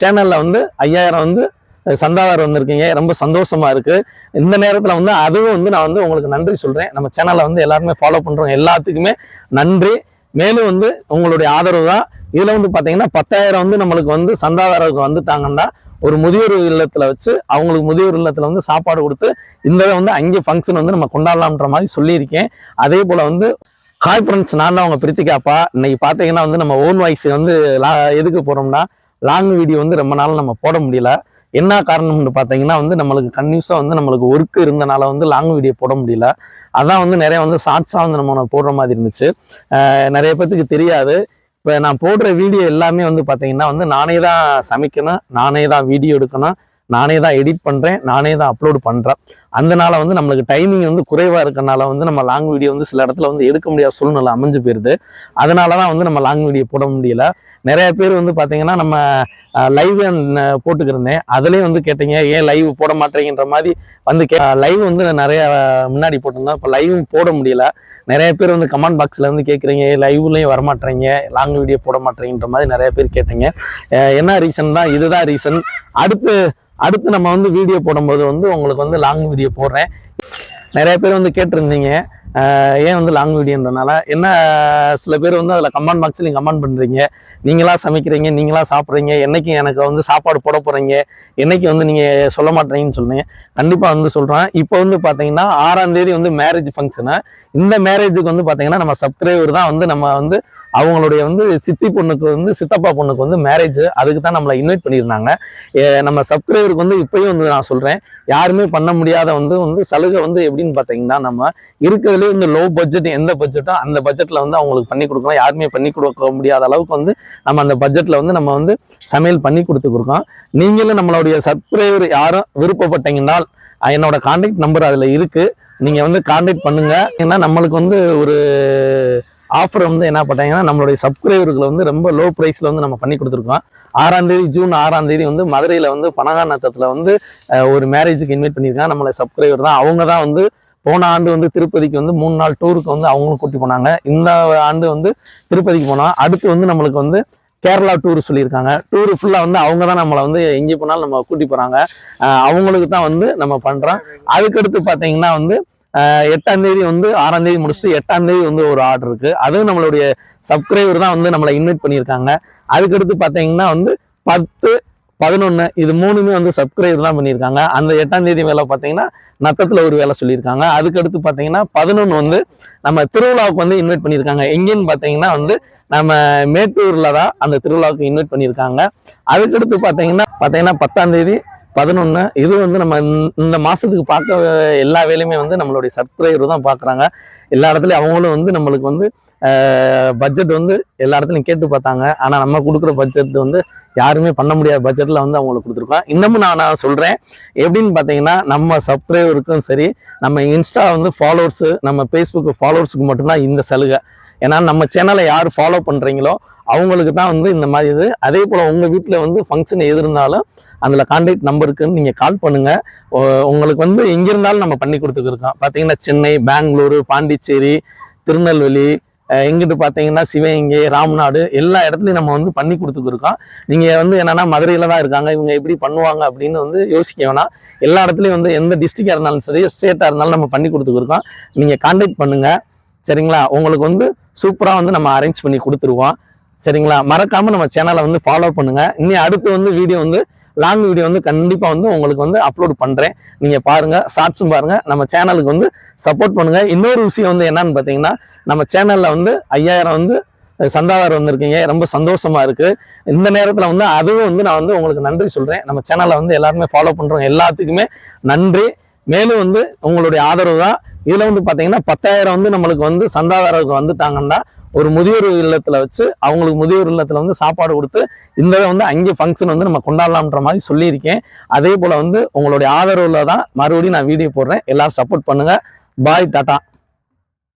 சேனலில் வந்து ஐயாயிரம் வந்து சந்தாதாரம் வந்திருக்கீங்க. ரொம்ப சந்தோஷமா இருக்கு. இந்த நேரத்தில் வந்து அதுவும் வந்து நான் வந்து உங்களுக்கு நன்றி சொல்கிறேன் நம்ம சேனலை வந்து எல்லாருமே ஃபாலோ பண்ணுறோம் எல்லாத்துக்குமே நன்றி. மேலும் வந்து உங்களுடைய ஆதரவு தான். இதில் வந்து பார்த்தீங்கன்னா பத்தாயிரம் வந்து நம்மளுக்கு வந்து சந்தாதாரருக்கு வந்துட்டாங்கன்னா ஒரு முதியோர் இல்லத்தில் வச்சு அவங்களுக்கு முதியோர் இல்லத்தில் வந்து சாப்பாடு கொடுத்து இந்த வந்து அங்கே ஃபங்க்ஷன் வந்து நம்ம கொண்டாடலாம்ன்ற மாதிரி சொல்லியிருக்கேன். அதே போல் வந்து ஹாய் ஃப்ரெண்ட்ஸ் நான் தான் அவங்க பிரித்திகாப்பா. இன்னைக்கு பார்த்தீங்கன்னா வந்து நம்ம ஓன் வாய்ஸ் வந்து லா- எதுக்கு போகிறோம்னா லாங் வீடியோ வந்து ரொம்ப நாள் நம்ம போட முடியல. என்ன காரணம்னு பார்த்தீங்கன்னா வந்து நம்மளுக்கு கன்யூஸாக வந்து நம்மளுக்கு ஒர்க் இருந்தனால வந்து லாங் வீடியோ போட முடியல. அதான் வந்து நிறைய வந்து ஷார்ட்ஸாக வந்து நம்ம போடுற மாதிரி இருந்துச்சு. நிறைய பேத்துக்கு தெரியாது. இப்போ நான் போடுற வீடியோ எல்லாமே வந்து பார்த்தீங்கன்னா வந்து நானே தான் சமைக்கணும் நானே தான் வீடியோ எடுக்கணும் நானே தான் எடிட் பண்ணுறேன் நானே தான் அப்லோடு பண்ணுறேன் அதனால வந்து நம்மளுக்கு டைமிங் வந்து குறைவாக இருக்கனால வந்து நம்ம லாங் வீடியோ வந்து சில இடத்துல வந்து எடுக்க முடியாத சூழ்நிலை அமைஞ்சு போயிருது. அதனால தான் வந்து நம்ம லாங் வீடியோ போட முடியல. நிறைய பேர் வந்து பார்த்தீங்கன்னா நம்ம லைவ் போட்டுக்கிருந்தேன் அதுலேயும் வந்து கேட்டீங்க ஏன் லைவ் போட மாட்டேங்கிற மாதிரி வந்து கே லைவ் வந்து நிறைய முன்னாடி போட்டிருந்தோம் இப்போ லைவ் போட முடியல. நிறைய பேர் வந்து கமெண்ட் பாக்ஸில் வந்து கேட்குறீங்க லைவ்லையும் வரமாட்டேறீங்க. லாங் வீடியோ போட மாட்டேங்கிற மாதிரி நிறைய பேர் கேட்டீங்க. என்ன ரீசன் தான்? இதுதான் ரீசன் அடுத்து அடுத்து நம்ம வந்து வீடியோ போடும்போது வந்து உங்களுக்கு வந்து லாங் வீடியோ போடுறேன். நிறைய பேர் வந்து கேட்டிருந்தீங்க. ஏன் வந்து லாங் வீடியோன்றனால என்ன சில பேர் வந்து அதில் கமெண்ட் பாக்ஸ்லையும் கமெண்ட் பண்ணுறீங்க நீங்களாக சமைக்கிறீங்க நீங்களாக சாப்பிட்றீங்க என்னைக்கு எனக்கு வந்து சாப்பாடு போட போகிறீங்க என்னைக்கு வந்து நீங்கள் சொல்ல மாட்டீங்கன்னு சொன்னீங்க கண்டிப்பாக வந்து சொல்கிறேன் இப்போ வந்து பார்த்தீங்கன்னா ஆறாம் தேதி வந்து மேரேஜ் ஃபங்க்ஷனு இந்த மேரேஜுக்கு வந்து பார்த்தீங்கன்னா நம்ம சப்ஸ்கிரைபர் தான் வந்து நம்ம வந்து அவங்களுடைய வந்து சித்தி பொண்ணுக்கு வந்து சித்தப்பா பொண்ணுக்கு வந்து மேரேஜ் அதுக்கு தான் நம்மளை இன்வைட் பண்ணியிருந்தாங்க. ஏ, நம்ம சப்ஸ்கிரைபருக்கு வந்து இப்பயும் வந்து நான் சொல்கிறேன் யாருமே பண்ண முடியாத வந்து வந்து சலுகை வந்து எப்படின்னு பார்த்தீங்கன்னா நம்ம இருக்கிறதுலே வந்து லோ பட்ஜெட் எந்த பட்ஜெட்டோ அந்த பட்ஜெட்டில் வந்து அவங்களுக்கு பண்ணி கொடுக்கலாம். யாருமே பண்ணி கொடுக்க முடியாத அளவுக்கு வந்து நம்ம அந்த பட்ஜெட்டில் வந்து நம்ம வந்து சமையல் பண்ணி கொடுத்துருக்கோம் நீங்களும் நம்மளுடைய சப்ஸ்கிரைபர் யாரும் விருப்பப்பட்டீங்கன்னால் என்னோட கான்டாக்ட் நம்பர் அதில் இருக்குது நீங்கள் வந்து கான்டாக்ட் பண்ணுங்க. ஏன்னா நம்மளுக்கு வந்து ஒரு ஆஃபர் வந்து என்ன பண்ணாங்கன்னா நம்மளுடைய சப்ஸ்கிரைபர்களை வந்து ரொம்ப லோ ப்ரைஸில் வந்து நம்ம பண்ணி கொடுத்துருக்கோம். ஆறாம் தேதி ஜூன் ஆறாம் தேதி வந்து மதுரையில் வந்து பனகாநத்தத்தில் வந்து ஒரு மேரேஜுக்கு இன்வைட் பண்ணியிருக்காங்க. நம்மளை சப்ஸ்கிரைபர் தான். அவங்க தான் வந்து போன ஆண்டு வந்து திருப்பதிக்கு வந்து மூணு நாள் டூருக்கு வந்து அவங்களும் கூட்டி போனாங்க. இந்த ஆண்டு வந்து திருப்பதிக்கு போனோம். அடுத்து வந்து நம்மளுக்கு வந்து கேரளா டூர் சொல்லியிருக்காங்க. டூர் ஃபுல்லாக வந்து அவங்க தான் நம்மளை வந்து எங்கே போனாலும் நம்ம கூட்டி போகிறாங்க அவங்களுக்கு தான் வந்து நம்ம பண்ணுறோம் அதுக்கடுத்து பார்த்தீங்கன்னா வந்து எட்டாம் தேதி வந்து ஆறாம் தேதி முடிச்சுட்டு எட்டாம் தேதி வந்து ஒரு ஆர்டர் இருக்கு. அதுவும் நம்மளுடைய சப்ஸ்கிரைபர் தான் வந்து நம்மளை இன்வைட் பண்ணியிருக்காங்க. அதுக்கடுத்து பார்த்தீங்கன்னா வந்து பத்து பதினொன்று இது மூணுமே வந்து சப்ஸ்கிரைபர் தான் பண்ணியிருக்காங்க. அந்த எட்டாம் தேதி வேலை பார்த்தீங்கன்னா நத்தத்தில் ஒரு வேலை சொல்லியிருக்காங்க. அதுக்கடுத்து பார்த்தீங்கன்னா பதினொன்று வந்து நம்ம திருவிழாவுக்கு வந்து இன்வைட் பண்ணியிருக்காங்க. எங்கேன்னு பார்த்தீங்கன்னா வந்து நம்ம மேட்டூரில் தான் அந்த திருவிழாவுக்கு இன்வைட் பண்ணியிருக்காங்க. அதுக்கடுத்து பார்த்தீங்கன்னா பார்த்தீங்கன்னா பத்தாம் தேதி பதினொன்று இது வந்து நம்ம இந்த- மாதத்துக்கு பார்க்க எல்லா வேலையுமே வந்து நம்மளுடைய சப்ஸ்கிரைபர் தான் பார்க்குறாங்க. எல்லா இடத்துலையும் அவங்களும் வந்து நம்மளுக்கு வந்து பட்ஜெட் வந்து எல்லா இடத்துலையும் கேட்டு பார்த்தாங்க. ஆனால் நம்ம கொடுக்குற பட்ஜெட் வந்து யாருமே பண்ண முடியாத பட்ஜெட்டில் வந்து அவங்களுக்கு கொடுத்துருக்கோம். இன்னமும் நான் நான் சொல்கிறேன் எப்படின்னு பார்த்தீங்கன்னா நம்ம சப்ஸ்கிரைபருக்கும் சரி நம்ம இன்ஸ்டா வந்து ஃபாலோவர்ஸு நம்ம ஃபேஸ்புக் ஃபாலோவர்ஸுக்கு மட்டும்தான் இந்த சலுகை. ஏன்னா நம்ம சேனலை யார் ஃபாலோ பண்ணுறீங்களோ அவங்களுக்கு தான் வந்து இந்த மாதிரி இது. அதே போல் உங்கள் வீட்டில் வந்து ஃபங்க்ஷன் எது இருந்தாலும் அதில் கான்டாக்ட் நம்பருக்குன்னு நீங்கள் கால் பண்ணுங்கள் உங்களுக்கு வந்து எங்கே இருந்தாலும் நம்ம பண்ணி கொடுத்துருக்கோம் பார்த்தீங்கன்னா சென்னை பெங்களூரு பாண்டிச்சேரி திருநெல்வேலி எங்கிட்டு பார்த்தீங்கன்னா சிவகங்கை ராம்நாடு எல்லா இடத்துலையும் நம்ம வந்து பண்ணி கொடுத்துருக்கோம் நீங்கள் வந்து என்னன்னா மதுரையில் தான் இருக்காங்க. இவங்க எப்படி பண்ணுவாங்க அப்படின்னு வந்து யோசிக்க வேணாம். எல்லா இடத்துலையும் வந்து எந்த டிஸ்ட்ரிக்டாக இருந்தாலும் சரி ஸ்டேட்டாக இருந்தாலும் நம்ம பண்ணி கொடுத்துருக்கோம் நீங்கள் கான்டாக்ட் பண்ணுங்கள் சரிங்களா? உங்களுக்கு வந்து சூப்பராக வந்து நம்ம அரேஞ்ச் பண்ணி கொடுத்துருவோம். சரிங்களா? மறக்காம நம்ம சேனலை வந்து ஃபாலோ பண்ணுங்க. இனி அடுத்து வந்து வீடியோ வந்து லாங் வீடியோ வந்து கண்டிப்பாக வந்து உங்களுக்கு வந்து அப்லோட் பண்ணுறேன் நீங்கள் பாருங்கள் ஷார்ட்ஸும் பாருங்கள் நம்ம சேனலுக்கு வந்து சப்போர்ட் பண்ணுங்கள் இன்னொரு விஷயம் வந்து என்னன்னு பார்த்தீங்கன்னா நம்ம சேனலில் வந்து ஐயாயிரம் வந்து சந்தாதாரம் வந்திருக்கீங்க. ரொம்ப சந்தோஷமா இருக்கு. இந்த நேரத்தில் வந்து அதுவும் வந்து நான் வந்து உங்களுக்கு நன்றி சொல்கிறேன் நம்ம சேனலை வந்து எல்லாருமே ஃபாலோ பண்ணுறோம் எல்லாத்துக்குமே நன்றி. மேலும் வந்து உங்களுடைய ஆதரவு தான். இதில் வந்து பார்த்தீங்கன்னா பத்தாயிரம் வந்து நம்மளுக்கு வந்து சந்தாதாரருக்கு வந்துட்டாங்கன்னா ஒரு முதியோர் இல்லத்தில் வச்சு அவங்களுக்கு முதியோர் இல்லத்தில் வந்து சாப்பாடு கொடுத்து இந்த வந்து அங்கே ஃபங்க்ஷன் வந்து நம்ம கொண்டாடலாம்ன்ற மாதிரி சொல்லியிருக்கேன். அதே போல் வந்து உங்களுடைய ஆதரவில் தான் மறுபடியும் நான் வீடியோ போடுறேன். எல்லாரும் சப்போர்ட் பண்ணுங்க. பாய் டாட்டா